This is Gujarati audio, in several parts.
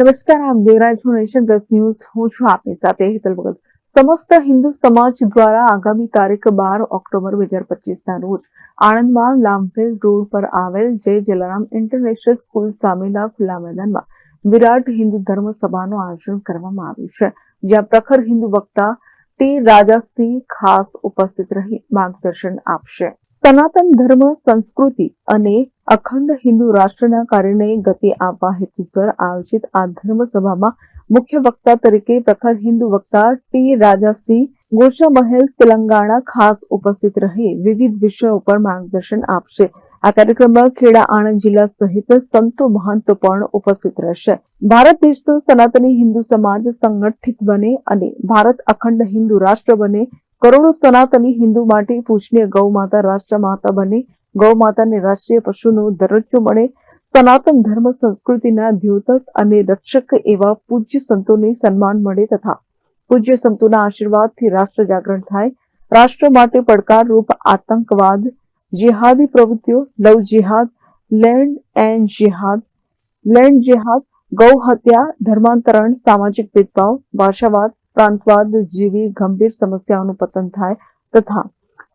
નમસ્કાર આપ દેવરાજ છો નેશન પ્લસ ન્યૂઝ. હું છું આપની સાથે હેતલ ભગત. સમસ્ત હિન્દુ સમાજ દ્વારા આગામી તારીખ બાર ઓક્ટોબર બે હજાર પચીસના રોજ આણંદમાં લામફેલ રોડ પર આવેલ જય જલારામ ઇન્ટરનેશનલ સ્કૂલ સામેના ખુલ્લા મેદાનમાં વિરાટ હિન્દુ ધર્મ સભાનું આયોજન કરવામાં આવ્યું છે, જ્યાં પ્રખર હિન્દુ વક્તા ટી રાજાસિંહ ખાસ ઉપસ્થિત રહી માર્ગદર્શન આપશે. સનાતન ધર્મ, સંસ્કૃતિ અને અખંડ હિન્દુ રાષ્ટ્રના કાર્યને ગતિ આપવા હેતુસર આયોજિત આ ધર્મ સભામાં મુખ્ય વક્તા તરીકે પ્રખર હિન્દુ વક્તા ટી રાજાસિંહ ગોશા મહેલ તેલંગાણા ખાસ ઉપસ્થિત રહી, વિવિધ વિષયો પર માર્ગદર્શન આપશે. આ કાર્યક્રમમાં ખેડા આણંદ જિલ્લા સહિત સંતો મહંતો પણ ઉપસ્થિત રહેશે. ભારત દેશનો સનાતની હિન્દુ સમાજ સંગઠિત બને અને ભારત અખંડ હિન્દુ રાષ્ટ્ર બને કરોડો સનાતની હિન્દુ માટે પૂજનીય ગૌ માતા રાષ્ટ્ર માતા બને. ગૌ માતાને રાષ્ટ્રીય પશુનો દરજ્જો મળે. સનાતન ધર્મ સંસ્કૃતિના દ્યોતક અને રક્ષક એવા પૂજ્ય સંતોને સન્માન મળે તથા પૂજ્ય સંતોના આશીર્વાદથી રાષ્ટ્ર જાગરણ થાય. રાષ્ટ્ર માટે પડકારરૂપ આતંકવાદ, જેહાદી પ્રવૃત્તિઓ, લવ જેહાદ, લેન્ડ એન્ડ જેહાદ, લેન્ડ જેહાદ, ગૌ હત્યા, ધર્માંતરણ, સામાજિક ભેદભાવ, ભાષાવાદ પ્રાંતવાદ જેવી ગંભીર સમસ્યાઓનું પતન થાય તથા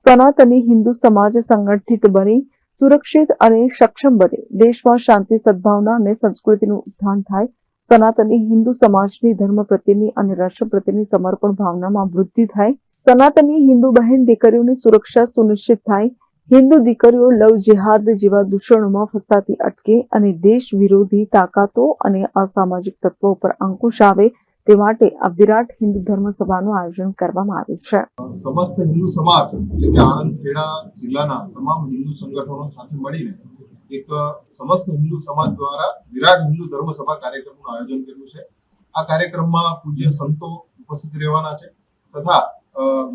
સનાતની હિન્દુ સમાજ સંગઠિત બની, સુરક્ષિત અને સક્ષમ બને. દેશમાં શાંતિ, સદભાવના અને સંસ્કૃતિનું ઉત્થાન થાય. સનાતની હિન્દુ સમાજની ધર્મ પ્રત્યેની અને રાષ્ટ્ર પ્રત્યેની સમર્પણ ભાવનામાં વૃદ્ધિ થાય. સનાતની હિન્દુ બહેન દીકરીઓની સુરક્ષા સુનિશ્ચિત થાય. હિન્દુ દીકરીઓ લવ જેહાદ જેવા દૂષણોમાં ફસાતી અટકે અને દેશ વિરોધી તાકાતો અને અસામાજિક તત્વો પર અંકુશ આવે તે માટે આ વિરાટ હિન્દુ ધર્મ સભાનું આયોજન કરવામાં આવ્યું છે. સમસ્ત હિન્દુ સમાજ, એટલે કે આણંદ ખેડા જિલ્લાના તમામ હિન્દુ સંગઠનો સાથે મળીને એક સમસ્ત હિન્દુ સમાજ દ્વારા વિરાટ હિન્દુ ધર્મ સભા કાર્યક્રમનું આયોજન કર્યું છે. આ કાર્યક્રમમાં પૂજ્ય સંતો ઉપસ્થિત રહેવાના છે તથા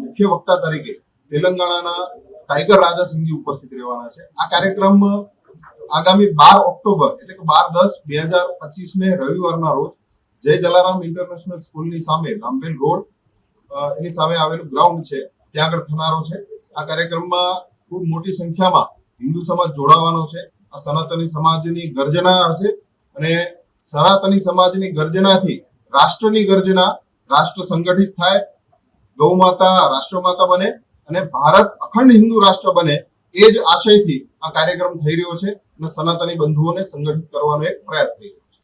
મુખ્ય વક્તા તરીકે તેલંગાણાના ટાઈગર રાજાસિંહજી ઉપસ્થિત રહેવાના છે. આ કાર્યક્રમ આગામી બાર ઓક્ટોબર, એટલે કે બાર દસ બે હજાર પચીસ ને રવિવારના રોજ જય જલારામ ઇન્ટરનેશનલ સ્કૂલની સામે લાંબેલ રોડ એની સામે આવેલું ગ્રાઉન્ડ છે. ત્યાં આગળ થનારો છે. આ કાર્યક્રમમાં ખૂબ મોટી સંખ્યામાં હિન્દુ સમાજ જોડાવાનો છે. આ સનાતની સમાજની ગર્જના હશે અને સનાતની સમાજની ગર્જનાથી રાષ્ટ્રની ગર્જના રાષ્ટ્ર સંગઠિત થાય ગૌ માતા રાષ્ટ્રમાતા બને અને ભારત અખંડ હિન્દુ રાષ્ટ્ર બને એ જ આશયથી આ કાર્યક્રમ થઈ રહ્યો છે અને સનાતની બંધુઓને સંગઠિત કરવાનો એક પ્રયાસ થઈ રહ્યો છે.